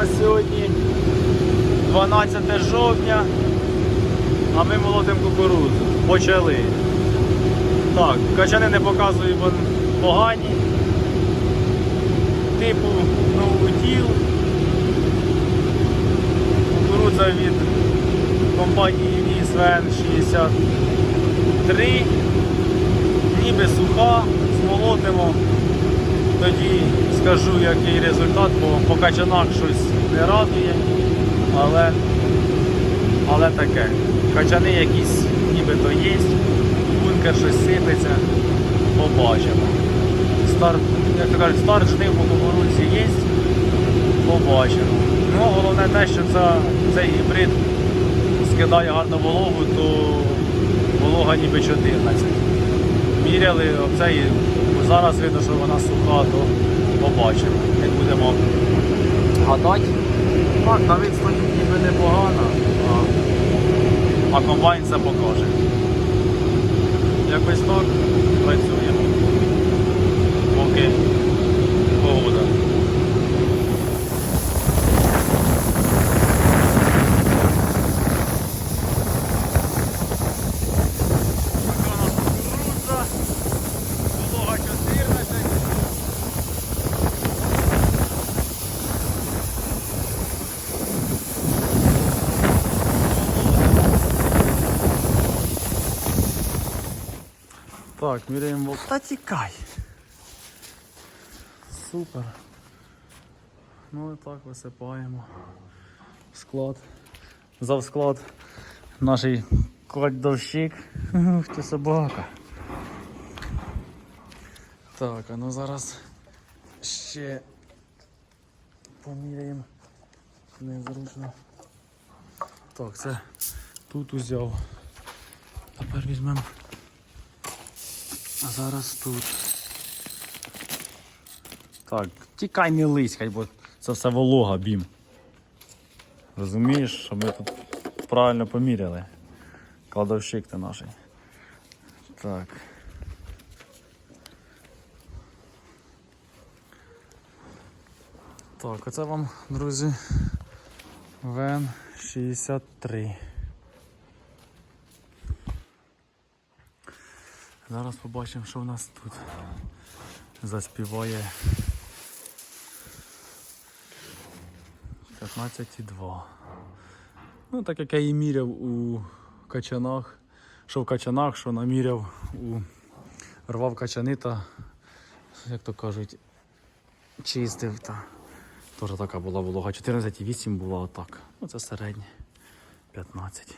нас сьогодні 12 жовтня, а ми молотимо кукурудзу. Почали. Так, качани не показую, бо погані. Типу ноутіл. Кукурудза від компанії ВІСВН 63. Ніби суха, змолотимо. Тоді скажу, який результат, бо по качанах щось не радує, але, але таке. Качани якісь нібито є, бункер щось сипеться, побачимо. Старт, як то кажуть, старт жнив по кукурудзі є, побачимо. Ну, головне те, що це, цей гібрид скидає гарну вологу, то волога ніби 14 міряли оце і зараз видно, що вона суха, то побачимо. Не будемо гадати. Так, на відстані ніби непогано, а, а комбайн це покаже. Якось так працюємо. Поки погода. Кукурудза, волога 14. Так, міряємо. Та тікай. Супер. Ну і так висипаємо склад. За склад наш кладовщик. Ух ти собака. Так, а ну зараз ще поміряємо. Незручно. Так, це тут узяв. Тепер візьмемо. А зараз тут. Так, тікай не лиськай, бо це все волога бім. Розумієш, що ми тут правильно поміряли. Кладовщик ти наш. Так. Так, оце вам, друзі, Вен 63. Зараз побачимо, що в нас тут заспіває 15,2. Ну, так як я і міряв у качанах, що в качанах, що наміряв у рвав качани та, як то кажуть, чистив та теж така була волога. 14,8 була отак. Ну це середнє. 15.